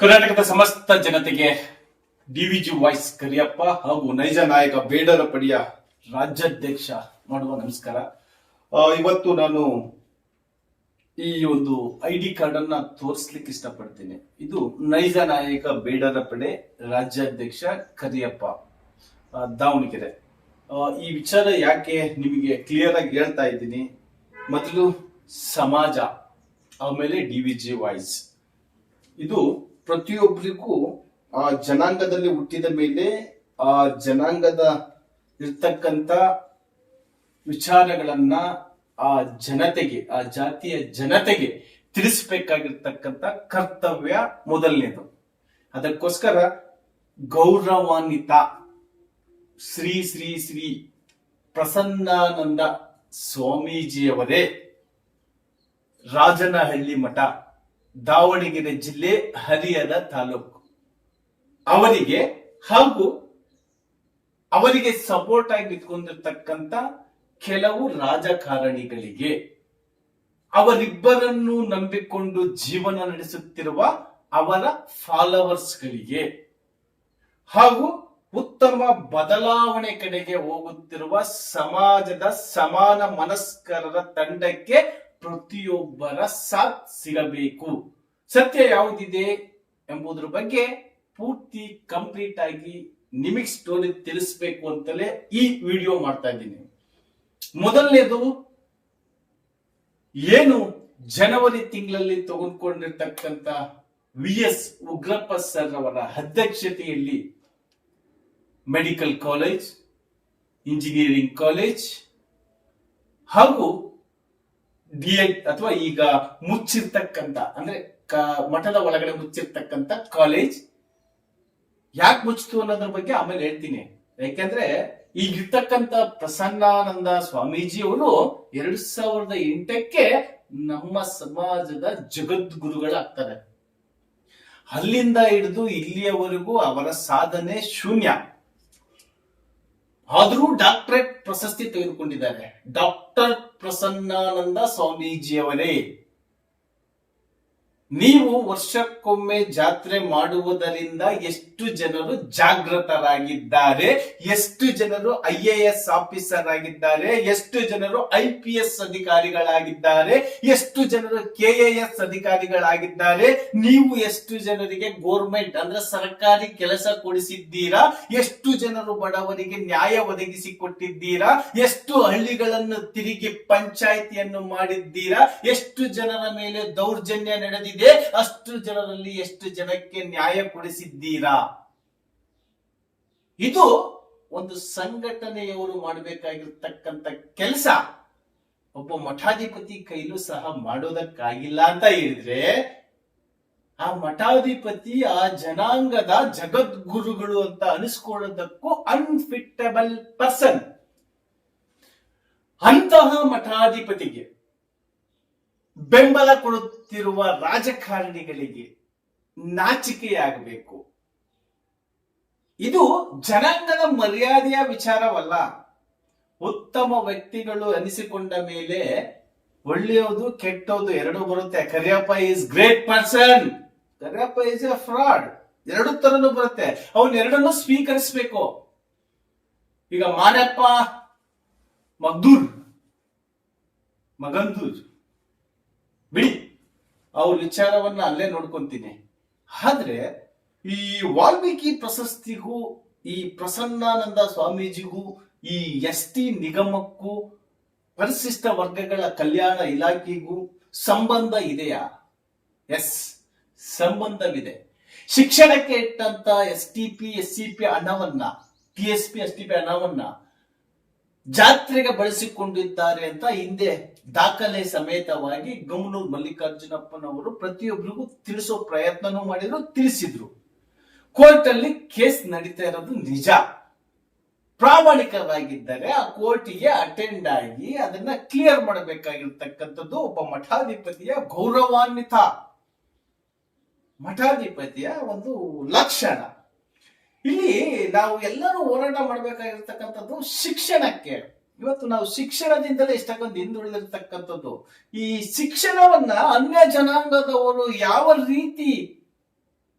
ಕರ್ನಾಟಕದ ಸಮಸ್ತ ಜನತೆಗೆ ಡಿವಿಜಿ ವಾಯ್ಸ್ ಕರಿಯಪ್ಪ ಹಾಗೂ ನೈಜ ನಾಯಕ ಬೇಡರ ಪಡಿಯ ರಾಜ್ಯಾಧ್ಯಕ್ಷ ಮಾಡುವ ನಮಸ್ಕಾರ. ಇವತ್ತು ನಾನು ಈ ಒಂದು ಐ ಡಿ ಕಾರ್ಡ್ ಅನ್ನ ತೋರಿಸ್ಲಿಕ್ಕೆ ಇಷ್ಟಪಡ್ತೀನಿ. ಇದು ನೈಜ ನಾಯಕ ಬೇಡರ ಪಡೆ ರಾಜ್ಯಾಧ್ಯಕ್ಷ ಕರಿಯಪ್ಪ ದಾವಣಗೆರೆ. ಈ ವಿಚಾರ ಯಾಕೆ ನಿಮಗೆ ಕ್ಲಿಯರ್ ಆಗಿ ಹೇಳ್ತಾ ಇದ್ದೀನಿ. ಮೊದಲು ಸಮಾಜ, ಆಮೇಲೆ ಡಿ ವಿ ಜಿ ವಾಯ್ಸ್. ಇದು ಪ್ರತಿಯೊಬ್ಬರಿಗೂ ಆ ಜನಾಂಗದಲ್ಲಿ ಹುಟ್ಟಿದ ಮೇಲೆ ಆ ಜನಾಂಗದ ಇರ್ತಕ್ಕಂತ ವಿಚಾರಗಳನ್ನ ಆ ಜನತೆಗೆ, ಆ ಜಾತಿಯ ಜನತೆಗೆ ತಿಳಿಸ್ಬೇಕಾಗಿರ್ತಕ್ಕಂಥ ಕರ್ತವ್ಯ ಮೊದಲನೇದು. ಅದಕ್ಕೋಸ್ಕರ ಗೌರವಾನ್ವಿತ ಶ್ರೀ ಶ್ರೀ ಶ್ರೀ ಪ್ರಸನ್ನಾನಂದ ಸ್ವಾಮೀಜಿಯವರೇ ರಾಜನಹಳ್ಳಿ ಮಠ. ದಾವಣಗೆರೆ ಜಿಲ್ಲೆ ಹರಿಹರ ತಾಲೂಕು. ಅವರಿಗೆ ಹಾಗೂ ಅವರಿಗೆ ಸಪೋರ್ಟ್ ಆಗಿ ನಿಂತ್ಕೊಂಡಿರ್ತಕ್ಕಂತ ಕೆಲವು ರಾಜಕಾರಣಿಗಳಿಗೆ, ಅವರಿಬ್ಬರನ್ನು ನಂಬಿಕೊಂಡು ಜೀವನ ನಡೆಸುತ್ತಿರುವ ಅವರ ಫಾಲೋವರ್ಸ್ಗಳಿಗೆ ಹಾಗೂ ಉತ್ತಮ ಬದಲಾವಣೆ ಕಡೆಗೆ ಹೋಗುತ್ತಿರುವ ಸಮಾಜದ ಸಮಾನ ಮನಸ್ಕರರ ತಂಡಕ್ಕೆ ಪ್ರತಿಯೊಬ್ಬರ ಸಾಥ್ ಸಿಗಬೇಕು. ಸತ್ಯ ಯಾವುದಿದೆ ಎಂಬುದರ ಬಗ್ಗೆ ಪೂರ್ತಿ ಕಂಪ್ಲೀಟ್ ಆಗಿ ನಿಮಗ್ ಸ್ಟೋರಿ ತಿಳಿಸ್ಬೇಕು ಅಂತಲೇ ಈ ವಿಡಿಯೋ ಮಾಡ್ತಾ ಇದ್ದೀನಿ. ಮೊದಲನೇದು, ಏನು ಜನವರಿ ತಿಂಗಳಲ್ಲಿ ತೆಗೆದುಕೊಂಡಿರ್ತಕ್ಕಂತ ವಿ ಎಸ್ ಉಗ್ರಪ್ಪ ಸರ್ ಅವರ ಅಧ್ಯಕ್ಷತೆಯಲ್ಲಿ ಮೆಡಿಕಲ್ ಕಾಲೇಜ್, ಇಂಜಿನಿಯರಿಂಗ್ ಕಾಲೇಜ್ ಹಾಗೂ ಡಿ ಅಥವಾ ಈಗ ಮುಚ್ಚಿರ್ತಕ್ಕಂತ ಅಂದ್ರೆ ಮಠದ ಒಳಗಡೆ ಮುಚ್ಚಿರ್ತಕ್ಕಂತ ಕಾಲೇಜ್ ಯಾಕೆ ಮುಚ್ಚಿತು ಅನ್ನೋದ್ರ ಬಗ್ಗೆ ಆಮೇಲೆ ಹೇಳ್ತೀನಿ. ಯಾಕೆಂದ್ರೆ ಈಗಿರ್ತಕ್ಕಂತ ಪ್ರಸನ್ನಾನಂದ ಸ್ವಾಮೀಜಿ ಅವರು ಎರಡ್ ಸಾವಿರದ ಎಂಟಕ್ಕೆ ನಮ್ಮ ಸಮಾಜದ ಜಗದ್ಗುರುಗಳಾಗ್ತಾರೆ ಅಲ್ಲಿಂದ ಹಿಡಿದು ಇಲ್ಲಿಯವರೆಗೂ ಅವರ ಸಾಧನೆ ಶೂನ್ಯ. ಆದರೂ ಡಾಕ್ಟರೇಟ್ ಪ್ರಶಸ್ತಿ ತೆಗೆದುಕೊಂಡಿದ್ದಾರೆ. ಡಾಕ್ಟರ್ ಪ್ರಸನ್ನಾನಂದ ಸ್ವಾಮೀಜಿಯವರೇ. ನೀವು ವರ್ಷಕ್ಕೊಮ್ಮೆ ಜಾತ್ರೆ ಮಾಡುವುದರಿಂದ ಎಷ್ಟು ಜನರು ಜಾಗೃತರಾಗಿದ್ದಾರೆ, ಎಷ್ಟು ಜನರು ಐ ಎ ಎಸ್ ಆಫೀಸರ್ ಆಗಿದ್ದಾರೆ ಎಷ್ಟು ಜನರು ಐ ಪಿ ಎಸ್ ಅಧಿಕಾರಿಗಳಾಗಿದ್ದಾರೆ, ಎಷ್ಟು ಜನರು ಕೆ ಎ ಎಸ್ ಅಧಿಕಾರಿಗಳಾಗಿದ್ದಾರೆ, ನೀವು ಎಷ್ಟು ಜನರಿಗೆ ಗೋರ್ಮೆಂಟ್ ಅಂದ್ರೆ ಸರ್ಕಾರಿ ಕೆಲಸ ಕೊಡಿಸಿದ್ದೀರಾ, ಎಷ್ಟು ಜನರು ಬಡವರಿಗೆ ನ್ಯಾಯ ಒದಗಿಸಿ ಕೊಟ್ಟಿದ್ದೀರಾ ಎಷ್ಟು ಹಳ್ಳಿಗಳನ್ನು ತಿರುಗಿ ಪಂಚಾಯಿತಿಯನ್ನು ಮಾಡಿದ್ದೀರಾ, ಎಷ್ಟು ಜನರ ಮೇಲೆ ದೌರ್ಜನ್ಯ ನಡೆದಿದೆ ಅಷ್ಟು ಜನರಲ್ಲಿ ಎಷ್ಟು ಜನಕ್ಕೆ ನ್ಯಾಯ ಕೊಡಿಸಿದ್ದೀರಾ? ಇದು ಒಂದು ಸಂಘಟನೆಯವರು ಮಾಡಬೇಕಾಗಿರ್ತಕ್ಕಂಥ ಕೆಲಸ. ಒಬ್ಬ ಮಠಾಧಿಪತಿ ಕೈಲೂ ಸಹ ಮಾಡೋದಕ್ಕಾಗಿಲ್ಲ ಅಂತ ಹೇಳಿದ್ರೆ, ಆ ಮಠಾಧಿಪತಿ, ಆ ಜನಾಂಗದ ಜಗದ್ಗುರುಗಳು ಅಂತ ಅನಿಸ್ಕೊಳ್ಳೋದಕ್ಕೂ ಅನ್ಫಿಟಬಲ್ ಪರ್ಸನ್ ಅಂತಹ ಮಠಾಧಿಪತಿಗೆ ಬೆಂಬಲ ಕೊಡುತ್ತಿರುವ ರಾಜಕಾರಣಿಗಳಿಗೆ ನಾಚಿಕೆಯಾಗಬೇಕು. ಇದು ಜನಾಂಗದ ಮರ್ಯಾದೆಯ ವಿಚಾರವಲ್ಲ. ಉತ್ತಮ ವ್ಯಕ್ತಿಗಳು ಅನಿಸಿಕೊಂಡ ಮೇಲೆ ಒಳ್ಳೆಯದು, ಕೆಟ್ಟೋದು ಎರಡು ಬರುತ್ತೆ. Kariyappa is great person Kariyappa is a fraud ಎರಡು ತರನು ಬರುತ್ತೆ. ಅವನ್ ಎರಡನ್ನು ಸ್ವೀಕರಿಸಬೇಕು. ಈಗ ಮಾನಪ್ಪ ಮಗ್ದೂರ್ ಮಗಂದೂರ್ ಅವ್ರ ವಿಚಾರವನ್ನ ಅಲ್ಲೇ ನೋಡ್ಕೊಂತೀನಿ. ಆದ್ರೆ ಈ ವಾಲ್ಮೀಕಿ ಪ್ರಶಸ್ತಿಗೂ, ಈ ಪ್ರಸನ್ನಾನಂದ ಸ್ವಾಮೀಜಿಗೂ, ಈ ಎಸ್ ಟಿ ನಿಗಮಕ್ಕೂ ಪರಿಶಿಷ್ಟ ವರ್ಗಗಳ ಕಲ್ಯಾಣ ಇಲಾಖೆಗೂ ಸಂಬಂಧ ಇದೆಯಾ? ಎಸ್, ಸಂಬಂಧವಿದೆ. ಶಿಕ್ಷಣಕ್ಕೆ ಇಟ್ಟಂತ S T P, S C P ಹಣವನ್ನ T S P, S T P ಹಣವನ್ನ ಜಾತ್ರೆಗೆ ಬಳಸಿಕೊಂಡಿದ್ದಾರೆ ಅಂತ ಹಿಂದೆ ದಾಖಲೆ ಸಮೇತವಾಗಿ ಗಮನೂರ್ ಮಲ್ಲಿಕಾರ್ಜುನಪ್ಪನವರು ಪ್ರತಿಯೊಬ್ಬರಿಗೂ ತಿಳಿಸೋ ಪ್ರಯತ್ನನೂ ಮಾಡಿದ್ರು, ತಿಳಿಸಿದ್ರು. ಕೋರ್ಟ್ ಅಲ್ಲಿ ಕೇಸ್ ನಡೀತಾ ಇರೋದು ನಿಜ. ಪ್ರಾಮಾಣಿಕವಾಗಿದ್ದರೆ ಆ ಕೋರ್ಟಿಗೆ ಅಟೆಂಡ್ ಆಗಿ ಅದನ್ನ ಕ್ಲಿಯರ್ ಮಾಡಬೇಕಾಗಿರ್ತಕ್ಕಂಥದ್ದು ಒಬ್ಬ ಮಠಾಧಿಪತಿಯ ಗೌರವಾನ್ವಿತ. ಮಠಾಧಿಪತಿಯ ಒಂದು ಲಕ್ಷಣ. ಇಲ್ಲಿ ನಾವು ಎಲ್ಲರೂ ಹೋರಾಟ ಮಾಡಬೇಕಾಗಿರ್ತಕ್ಕಂಥದ್ದು ಶಿಕ್ಷಣಕ್ಕೆ. ಇವತ್ತು ನಾವು ಶಿಕ್ಷಣದಿಂದಲೇ ಇಷ್ಟಕ್ಕೊಂದು ಹಿಂದುಳಿದಿರ್ತಕ್ಕಂಥದ್ದು. ಈ ಶಿಕ್ಷಣವನ್ನ ಅನ್ಯ ಜನಾಂಗದವರು ಯಾವ ರೀತಿ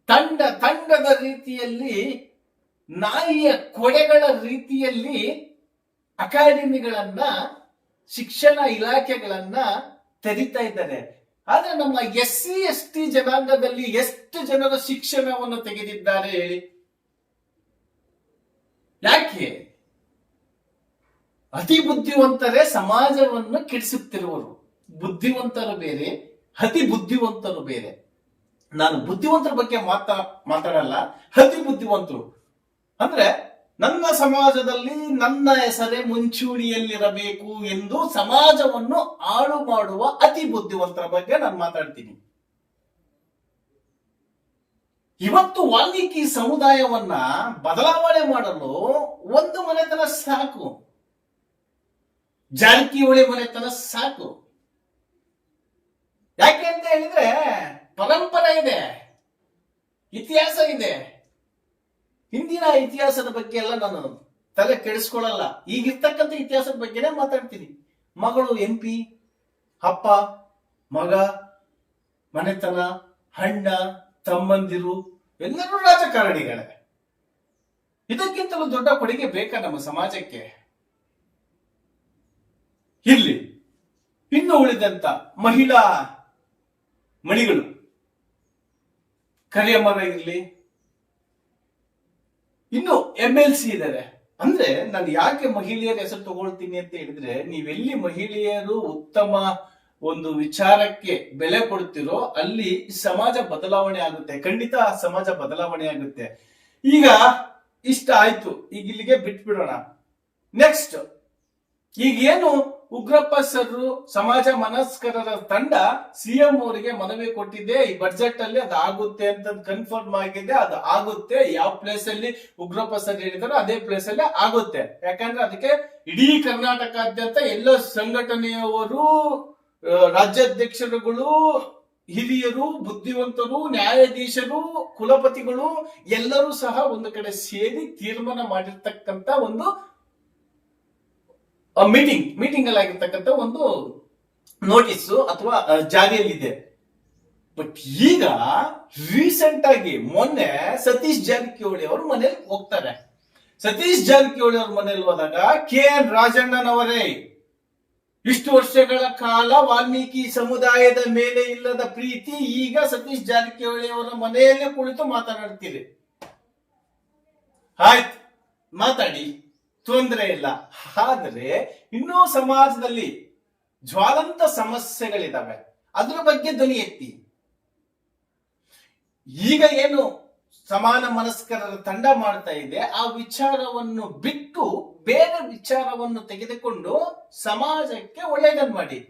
ತಂಡ, ತಂಡದ ರೀತಿಯಲ್ಲಿ, ನಾಯಿಯ ಕೊಡೆಗಳ ರೀತಿಯಲ್ಲಿ ಅಕಾಡೆಮಿಗಳನ್ನ, ಶಿಕ್ಷಣ ಇಲಾಖೆಗಳನ್ನ ತೆರಿತಾ ಇದ್ದಾರೆ. ಆದ್ರೆ ನಮ್ಮ ಎಸ್ ಸಿ ಎಸ್ ಟಿ ಜನಾಂಗದಲ್ಲಿ ಎಷ್ಟು ಜನರ ಶಿಕ್ಷಣವನ್ನು ತೆಗೆದಿದ್ದಾರೆ ಹೇಳಿ. ಯಾಕೆ? ಅತಿ ಬುದ್ಧಿವಂತರೇ ಸಮಾಜವನ್ನು ಕೆಡಿಸುತ್ತಿರುವರು. ಬುದ್ಧಿವಂತರು ಬೇರೆ ಅತಿ ಬುದ್ಧಿವಂತರು ಬೇರೆ. ನಾನು ಬುದ್ಧಿವಂತರ ಬಗ್ಗೆ ಮಾತಾ, ಮಾತಾಡಲ್ಲ ಅತಿ ಬುದ್ಧಿವಂತರು ಅಂದ್ರೆ ನನ್ನ ಸಮಾಜದಲ್ಲಿ ನನ್ನ ಹೆಸರೇ ಮುಂಚೂಣಿಯಲ್ಲಿರಬೇಕು ಎಂದು ಸಮಾಜವನ್ನು ಹಾಳು ಮಾಡುವ ಅತಿ ಬುದ್ಧಿವಂತರ ಬಗ್ಗೆ ನಾನು ಮಾತಾಡ್ತೀನಿ. ಇವತ್ತು ವಾಲ್ಮೀಕಿ ಸಮುದಾಯವನ್ನ ಬದಲಾವಣೆ ಮಾಡಲು ಒಂದು ಮನೆತನ ಸಾಕು. ಜಾರಕಿಹೊಳಿ ಮನೆತನ ಸಾಕು. ಯಾಕೆ ಅಂತ ಹೇಳಿದ್ರೆ ಪರಂಪರೆ ಇದೆ, ಇತಿಹಾಸ ಇದೆ. ಹಿಂದಿನ ಇತಿಹಾಸದ ಬಗ್ಗೆ ಎಲ್ಲ ನಾನು ತಲೆ ಕೆಡಿಸ್ಕೊಳ್ಳಲ್ಲ. ಈಗಿರ್ತಕ್ಕಂಥ ಇತಿಹಾಸದ ಬಗ್ಗೆನೇ ಮಾತಾಡ್ತೀನಿ. ಮಗಳು ಎಂ ಪಿ, ಅಪ್ಪ, ಮಗ, ಮನೆತನ, ಅಣ್ಣ, ತಮ್ಮಂದಿರು ಎಲ್ಲರೂ ರಾಜಕಾರಣಿಗಳೇ. ಇದಕ್ಕಿಂತಲೂ ದೊಡ್ಡ ಕೊಡುಗೆ ಬೇಕಾ ನಮ್ಮ ಸಮಾಜಕ್ಕೆ? ಇರ್ಲಿ ಇನ್ನು ಉಳಿದಂತ ಮಹಿಳಾ ಮಣಿಗಳು. ಕರಿಯಮ್ಮರ ಇರ್ಲಿ. ಇನ್ನು ಎಂ ಎಲ್ ಸಿ ಇದ್ದಾರೆ ಅಂದ್ರೆ ನಾನು ಯಾಕೆ ಮಹಿಳೆಯರ ಹೆಸರು ತಗೊಳ್ತೀನಿ ಅಂತ ಹೇಳಿದ್ರೆ, ನೀವೆಲ್ಲಿ ಮಹಿಳೆಯರು ಉತ್ತಮ ಒಂದು ವಿಚಾರಕ್ಕೆ ಬೆಲೆ ಕೊಡ್ತಿರೋ, ಅಲ್ಲಿ ಸಮಾಜ ಬದಲಾವಣೆ ಆಗುತ್ತೆ. ಖಂಡಿತ ಆ ಸಮಾಜ ಬದಲಾವಣೆ ಆಗುತ್ತೆ. ಈಗ ಇಷ್ಟ ಆಯ್ತು. ಈಗ ಇಲ್ಲಿಗೆ ಬಿಟ್ಬಿಡೋಣ. ನೆಕ್ಸ್ಟ್ ಈಗ ಏನು ಉಗ್ರಪ್ಪ ಸರ್ ಸಮಾಜ ಮನಸ್ಕರರ ತಂಡ ಸಿಎಂ ಅವರಿಗೆ ಮನವಿ ಕೊಟ್ಟಿದೆ ಈ ಬಜೆಟ್ ಅಲ್ಲಿ ಅದು ಆಗುತ್ತೆ ಅಂತ ಕನ್ಫರ್ಮ್ ಆಗಿದೆ. ಅದು ಆಗುತ್ತೆ. ಯಾವ ಪ್ಲೇಸ್ ಅಲ್ಲಿ ಉಗ್ರಪ್ಪ ಸರ್ ಹೇಳಿದಾರೋ ಅದೇ ಪ್ಲೇಸ್ ಅಲ್ಲಿ ಆಗುತ್ತೆ. ಯಾಕಂದ್ರೆ ಅದಕ್ಕೆ ಇಡೀ ಕರ್ನಾಟಕಾದ್ಯಂತ ಎಲ್ಲ ಸಂಘಟನೆಯವರು ರಾಜ್ಯಾಧ್ಯಕ್ಷರುಗಳು, ಹಿರಿಯರು, ಬುದ್ಧಿವಂತರು, ನ್ಯಾಯಾಧೀಶರು, ಕುಲಪತಿಗಳು ಎಲ್ಲರೂ ಸಹ ಒಂದು ಕಡೆ ಸೇರಿ ತೀರ್ಮಾನ ಮಾಡಿರ್ತಕ್ಕಂತ ಒಂದು ಮೀಟಿಂಗ್ ಮೀಟಿಂಗ್ ಅಲ್ಲಿ ಆಗಿರ್ತಕ್ಕಂತ ಒಂದು ನೋಟಿಸ್ ಅಥವಾ ಜಾರಿಯಲ್ಲಿದೆ. ಬಟ್ ಈಗ ರೀಸೆಂಟ್ ಆಗಿ ಮೊನ್ನೆ ಸತೀಶ್ ಜಾರಕಿಹೊಳಿ ಅವರು ಮನೇಲಿ ಹೋಗ್ತಾರೆ. ಸತೀಶ್ ಜಾರಕಿಹೊಳಿ ಅವ್ರ ಮನೇಲಿ ಹೋದಾಗ ಕೆ ಎನ್ ರಾಜಣ್ಣನವರೇ ಇಷ್ಟು ವರ್ಷಗಳ ಕಾಲ ವಾಲ್ಮೀಕಿ ಸಮುದಾಯದ ಮೇಲೆ ಇಲ್ಲದ ಪ್ರೀತಿ ಈಗ ಸತೀಶ್ ಜಾರಕಿಹೊಳಿ ಅವರ ಮನೆಯಲ್ಲೇ ಕುಳಿತು ಮಾತನಾಡ್ತೀರಿ ಆಯ್ತು, ಮಾತಾಡಿ. ತೊಂದರೆ ಇಲ್ಲ. ಆದ್ರೆ ಇನ್ನೂ ಸಮಾಜದಲ್ಲಿ ಜ್ವಾಲಂತ ಸಮಸ್ಯೆಗಳಿದಾವೆ. ಅದ್ರ ಬಗ್ಗೆ ಧ್ವನಿ ಎತ್ತಿ. ಈಗ ಏನು ಸಮಾನ ಮನಸ್ಕರರ ತಂಡ ಮಾಡ್ತಾ ಇದೆ. ಆ ವಿಚಾರವನ್ನು ಬಿಟ್ಟು ಬೇರೆ ವಿಚಾರವನ್ನು ತೆಗೆದುಕೊಂಡು ಸಮಾಜಕ್ಕೆ ಒಳ್ಳೆಯದನ್ನು ಮಾಡಿ.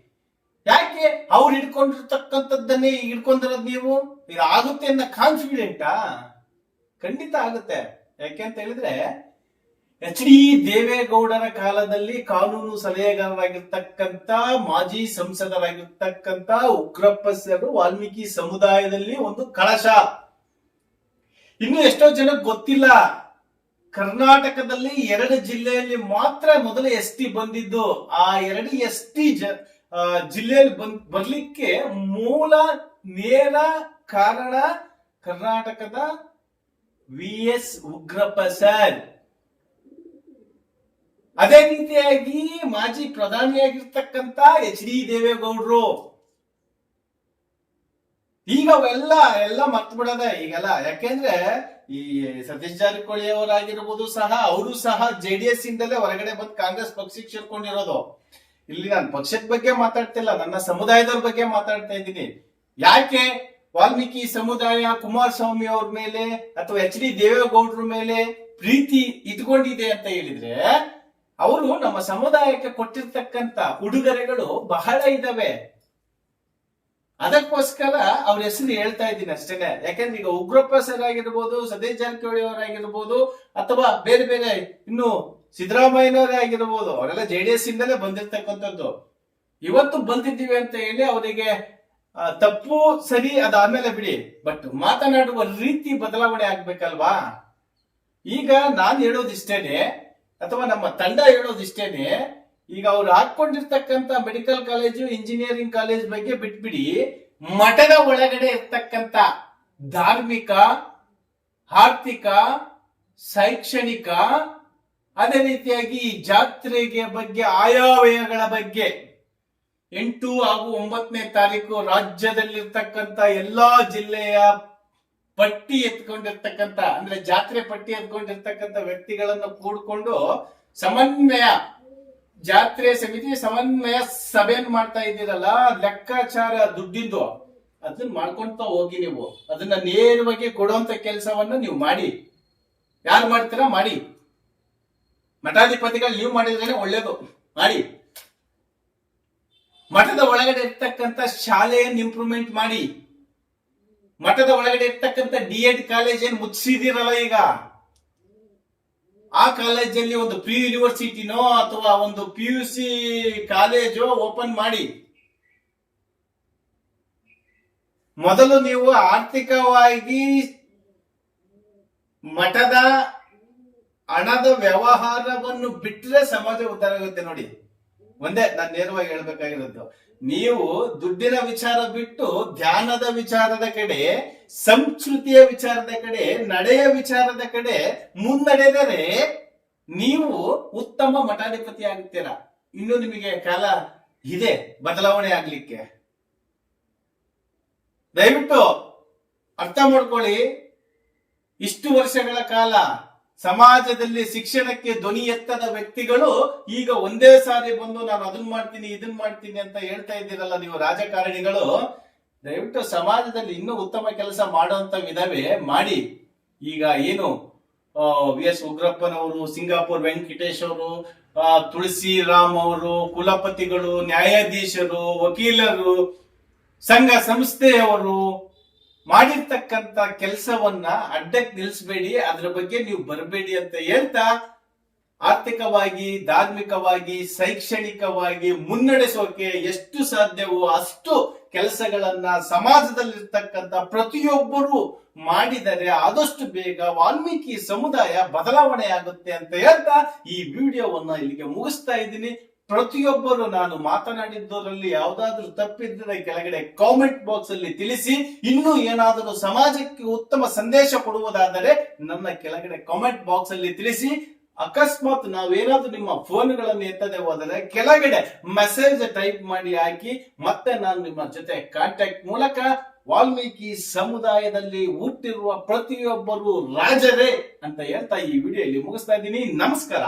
ಯಾಕೆ? ಅವ್ರು ಹಿಡ್ಕೊಂಡಿರ್ತಕ್ಕಂಥದ್ದನ್ನೇ ಹಿಡ್ಕೊಂಡಿರೋದು ನೀವು? ಇದು ಆಗುತ್ತೆ ಅನ್ನೋ ಕಾನ್ಫಿಡೆಂಟಾ ಖಂಡಿತ ಆಗುತ್ತೆ. ಯಾಕೆ ಅಂತ ಹೇಳಿದ್ರೆ, ಎಚ್ ಡಿ ದೇವೇಗೌಡರ ಕಾಲದಲ್ಲಿ ಕಾನೂನು ಸಲಹೆಗಾರರಾಗಿರ್ತಕ್ಕಂತ ಮಾಜಿ ಸಂಸದರಾಗಿರ್ತಕ್ಕಂಥ ಉಗ್ರಪ್ಪ ವಾಲ್ಮೀಕಿ ಸಮುದಾಯದಲ್ಲಿ ಒಂದು ಕಳಶ. ಇನ್ನು ಎಷ್ಟೋ ಜನಕ್ಕೆ ಗೊತ್ತಿಲ್ಲ. ಕರ್ನಾಟಕದಲ್ಲಿ ಎರಡು ಜಿಲ್ಲೆಯಲ್ಲಿ ಮಾತ್ರ ಮೊದಲು ಎಸ್ ಟಿ ಬಂದಿದ್ದು. ಆ ಎರಡು ಎಸ್ ಟಿ ಜಿಲ್ಲೆಯಲ್ಲಿ ಬಂದ್, ಬರ್ಲಿಕ್ಕೆ ಮೂಲ ನೇರ ಕಾರಣ ಕರ್ನಾಟಕದ ವಿ ಎಸ್ ಉಗ್ರಪ್ಪ ಸರ್ ಅದೇ ರೀತಿಯಾಗಿ ಮಾಜಿ ಪ್ರಧಾನಿಯಾಗಿರ್ತಕ್ಕಂತ ಎಚ್ ಡಿ ದೇವೇಗೌಡರು. ಈಗ ಅವೆಲ್ಲ, ಎಲ್ಲ ಮರ್ತು ಬಿಡದೆ ಈಗೆಲ್ಲ. ಯಾಕೆಂದ್ರೆ ಈ ಸತೀಶ್ ಜಾರಕಿಹೊಳಿ ಅವರಾಗಿರ್ಬೋದು ಸಹ, ಅವರು ಸಹ ಜೆ ಡಿ ಎಸ್ ಇಂದಲೇ ಹೊರಗಡೆ ಬಂದು ಕಾಂಗ್ರೆಸ್ ಪಕ್ಷಕ್ಕೆ ಸೇರ್ಕೊಂಡಿರೋದು. ಇಲ್ಲಿ ನಾನು ಪಕ್ಷದ ಬಗ್ಗೆ ಮಾತಾಡ್ತಿಲ್ಲ ನನ್ನ ಸಮುದಾಯದವ್ರ ಬಗ್ಗೆ ಮಾತಾಡ್ತಾ ಇದ್ದೀನಿ. ಯಾಕೆ ವಾಲ್ಮೀಕಿ ಸಮುದಾಯ, ಕುಮಾರಸ್ವಾಮಿ ಅವ್ರ ಮೇಲೆ ಅಥವಾ ಎಚ್ ಡಿ ದೇವೇಗೌಡರ ಮೇಲೆ ಪ್ರೀತಿ ಇಟ್ಕೊಂಡಿದೆ ಅಂತ ಹೇಳಿದ್ರೆ, ಅವರು ನಮ್ಮ ಸಮುದಾಯಕ್ಕೆ ಕೊಟ್ಟಿರ್ತಕ್ಕಂತ ಉಡುಗೊರೆಗಳು ಬಹಳ ಇದಾವೆ. ಅದಕ್ಕೋಸ್ಕರ ಅವ್ರ ಹೆಸರು ಹೇಳ್ತಾ ಇದ್ದೀನಿ ಅಷ್ಟೇನೆ. ಯಾಕಂದ್ರೆ ಈಗ ಉಗ್ರಪ್ಪ ಸರ್ ಆಗಿರ್ಬೋದು, ಸತೀಶ್ ಜಾರಕಿಹೊಳಿ ಅವರಾಗಿರ್ಬೋದು ಅಥವಾ ಬೇರೆ ಬೇರೆ ಇನ್ನು ಸಿದ್ದರಾಮಯ್ಯನವರೇ ಆಗಿರ್ಬೋದು, ಅವರೆಲ್ಲ ಜೆ ಡಿ ಎಸ್ ಇಂದಲೇ ಬಂದಿರ್ತಕ್ಕಂಥದ್ದು. ಇವತ್ತು ಬಂದಿದ್ದೀವಿ ಅಂತ ಹೇಳಿ ಅವರಿಗೆ ತಪ್ಪು, ಸರಿ, ಅದಾದ್ಮೇಲೆ ಬಿಡಿ. ಬಟ್ ಮಾತನಾಡುವ ರೀತಿ ಬದಲಾವಣೆ ಆಗ್ಬೇಕಲ್ವಾ? ಈಗ ನಾನ್ ಹೇಳೋದಿಷ್ಟೇನೆ, ಅಥವಾ ನಮ್ಮ ತಂಡ ಹೇಳೋದಿಷ್ಟೇನೆ ಈಗ ಅವ್ರು ಹಾಕೊಂಡಿರ್ತಕ್ಕಂತ ಮೆಡಿಕಲ್ ಕಾಲೇಜು ಇಂಜಿನಿಯರಿಂಗ್ ಕಾಲೇಜ್ ಬಗ್ಗೆ ಬಿಟ್ಬಿಡಿ, ಮಠದ ಒಳಗಡೆ ಇರ್ತಕ್ಕಂತ ಧಾರ್ಮಿಕ, ಆರ್ಥಿಕ, ಶೈಕ್ಷಣಿಕ, ಅದೇ ರೀತಿಯಾಗಿ ಜಾತ್ರೆಗೆ ಬಗ್ಗೆ ಆಯವ್ಯಯಗಳ ಬಗ್ಗೆ ಎಂಟು ಹಾಗೂ ಒಂಬತ್ತನೇ ತಾರೀಕು ರಾಜ್ಯದಲ್ಲಿರ್ತಕ್ಕಂಥ ಎಲ್ಲಾ ಜಿಲ್ಲೆಯ ಪಟ್ಟಿ ಎತ್ಕೊಂಡಿರ್ತಕ್ಕಂಥ, ಅಂದ್ರೆ ಜಾತ್ರೆ ಪಟ್ಟಿ ಎತ್ಕೊಂಡಿರ್ತಕ್ಕಂಥ ವ್ಯಕ್ತಿಗಳನ್ನು ಕೂಡ್ಕೊಂಡು ಸಮನ್ವಯ ಜಾತ್ರೆ ಸಮಿತಿ ಸಮನ್ವಯ ಸಭೆಯನ್ನು ಮಾಡ್ತಾ ಇದ್ದೀರಲ್ಲ, ಲೆಕ್ಕಾಚಾರ ದುಡ್ಡಿದ್ದು ಅದನ್ನ ಮಾಡ್ಕೊಂತ ಹೋಗಿ ನೀವು. ಅದನ್ನ ನೇರವಾಗಿ ಕೊಡುವಂತ ಕೆಲಸವನ್ನ ನೀವು ಮಾಡಿ. ಯಾರು ಮಾಡ್ತೀರಾ? ಮಾಡಿ. ಮಠಾಧಿಪತಿಗಳು ನೀವು ಮಾಡಿದ್ರೆ ಒಳ್ಳೇದು. ಮಾಡಿ. ಮಠದ ಒಳಗಡೆ ಇರ್ತಕ್ಕಂಥ ಶಾಲೆಯನ್ನು ಇಂಪ್ರೂವ್ಮೆಂಟ್ ಮಾಡಿ. ಮಠದ ಒಳಗಡೆ ಇರ್ತಕ್ಕಂಥ ಡಿ ಎಡ್ ಕಾಲೇಜ್ ಏನ್ ಮುಚ್ಚಿದಿರಲ್ಲ ಈಗ? ಆ ಕಾಲೇಜಲ್ಲಿ ಒಂದು ಪ್ರಿ ಯೂನಿವರ್ಸಿಟಿನೋ ಅಥವಾ ಒಂದು ಪಿ ಯು ಸಿ ಕಾಲೇಜೋ ಓಪನ್ ಮಾಡಿ. ಮೊದಲು ನೀವು ಆರ್ಥಿಕವಾಗಿ ಮಠದ ಹಣದ ವ್ಯವಹಾರವನ್ನು ಬಿಟ್ಟರೆ ಸಮಾಜ ಉದ್ಧಾರ ಆಗುತ್ತೆ ನೋಡಿ. ಒಂದೇ, ನಾನು ನೇರವಾಗಿ ಹೇಳ್ಬೇಕಾಗಿರೋದು. ನೀವು ದುಡ್ಡಿನ ವಿಚಾರ ಬಿಟ್ಟು ಧ್ಯಾನದ ವಿಚಾರದ ಕಡೆ, ಸಂಸ್ಕೃತಿಯ ವಿಚಾರದ ಕಡೆ, ನಡೆಯ ವಿಚಾರದ ಕಡೆ ಮುನ್ನಡೆದರೆ ನೀವು ಉತ್ತಮ ಮಠಾಧಿಪತಿ ಆಗ್ತೀರಾ? ಇನ್ನು ನಿಮಗೆ ಕಾಲ ಇದೆ, ಬದಲಾವಣೆ ಆಗ್ಲಿಕ್ಕೆ. ದಯವಿಟ್ಟು ಅರ್ಥ ಮಾಡ್ಕೊಳ್ಳಿ. ಇಷ್ಟು ವರ್ಷಗಳ ಕಾಲ ಸಮಾಜದಲ್ಲಿ ಶಿಕ್ಷಣಕ್ಕೆ ಧ್ವನಿ ಎತ್ತದ ವ್ಯಕ್ತಿಗಳು ಈಗ ಒಂದೇ ಸಾರಿ ಬಂದು ನಾನು ಅದನ್ನ ಮಾಡ್ತೀನಿ ಇದನ್ನ ಮಾಡ್ತೀನಿ ಅಂತ ಹೇಳ್ತಾ ಇದ್ದೀರಲ್ಲ ನೀವು ರಾಜಕಾರಣಿಗಳು, ದಯವಿಟ್ಟು ಸಮಾಜದಲ್ಲಿ ಇನ್ನೂ ಉತ್ತಮ ಕೆಲಸ ಮಾಡುವಂತ ವಿಧವೇ ಮಾಡಿ. ಈಗ ಏನು ವಿ ಎಸ್ ಉಗ್ರಪ್ಪನವರು, ಸಿಂಗಾಪುರ್ ವೆಂಕಟೇಶ್ ಅವರು ತುಳಸಿ ರಾಮ್ ಅವರು, ಕುಲಪತಿಗಳು, ನ್ಯಾಯಾಧೀಶರು, ವಕೀಲರು, ಸಂಘ ಸಂಸ್ಥೆಯವರು ಮಾಡಿರ್ತಕ್ಕಂತ ಕೆಲಸವನ್ನ ಅಡ್ಡಕ್ಕೆ ನಿಲ್ಲಿಸಬೇಡಿ ಅದ್ರ ಬಗ್ಗೆ ನೀವು ಬರಬೇಡಿ ಅಂತ ಹೇಳ್ತಾ ಆರ್ಥಿಕವಾಗಿ, ಧಾರ್ಮಿಕವಾಗಿ, ಶೈಕ್ಷಣಿಕವಾಗಿ ಮುನ್ನಡೆಸೋಕೆ ಎಷ್ಟು ಸಾಧ್ಯವೋ ಅಷ್ಟು ಕೆಲಸಗಳನ್ನ ಸಮಾಜದಲ್ಲಿರ್ತಕ್ಕಂಥ ಪ್ರತಿಯೊಬ್ಬರು ಮಾಡಿದರೆ ಆದಷ್ಟು ಬೇಗ ವಾಲ್ಮೀಕಿ ಸಮುದಾಯ ಬದಲಾವಣೆ ಆಗುತ್ತೆ ಅಂತ ಹೇಳ್ತಾ ಈ ವಿಡಿಯೋವನ್ನ ಇಲ್ಲಿಗೆ ಮುಗಿಸ್ತಾ ಇದ್ದೀನಿ. ಪ್ರತಿಯೊಬ್ಬರು ನಾನು ಮಾತನಾಡಿದ್ದರಲ್ಲಿ ಯಾವ್ದಾದ್ರು ತಪ್ಪಿದ್ದರೆ ಕೆಳಗಡೆ ಕಾಮೆಂಟ್ ಬಾಕ್ಸ್ ಅಲ್ಲಿ ತಿಳಿಸಿ. ಇನ್ನೂ ಏನಾದರೂ ಸಮಾಜಕ್ಕೆ ಉತ್ತಮ ಸಂದೇಶ ಕೊಡುವುದಾದರೆ ನನ್ನ ಕೆಳಗಡೆ ಕಾಮೆಂಟ್ ಬಾಕ್ಸ್ ಅಲ್ಲಿ ತಿಳಿಸಿ. ಅಕಸ್ಮಾತ್ ನಾವೇನಾದ್ರೂ ನಿಮ್ಮ ಫೋನ್ಗಳನ್ನು ಎತ್ತದೆ ಹೋದರೆ ಕೆಳಗಡೆ ಮೆಸೇಜ್ ಟೈಪ್ ಮಾಡಿ ಹಾಕಿ, ಮತ್ತೆ ನಾನು ನಿಮ್ಮ ಜೊತೆ ಕಾಂಟ್ಯಾಕ್ಟ್ ಮೂಲಕ ವಾಲ್ಮೀಕಿ ಸಮುದಾಯದಲ್ಲಿ ಹುಟ್ಟಿರುವ ಪ್ರತಿಯೊಬ್ಬರು ರಾಜರೇ ಅಂತ ಹೇಳ್ತಾ ಈ ವಿಡಿಯೋ ಮುಗಿಸ್ತಾ ಇದ್ದೀನಿ. ನಮಸ್ಕಾರ.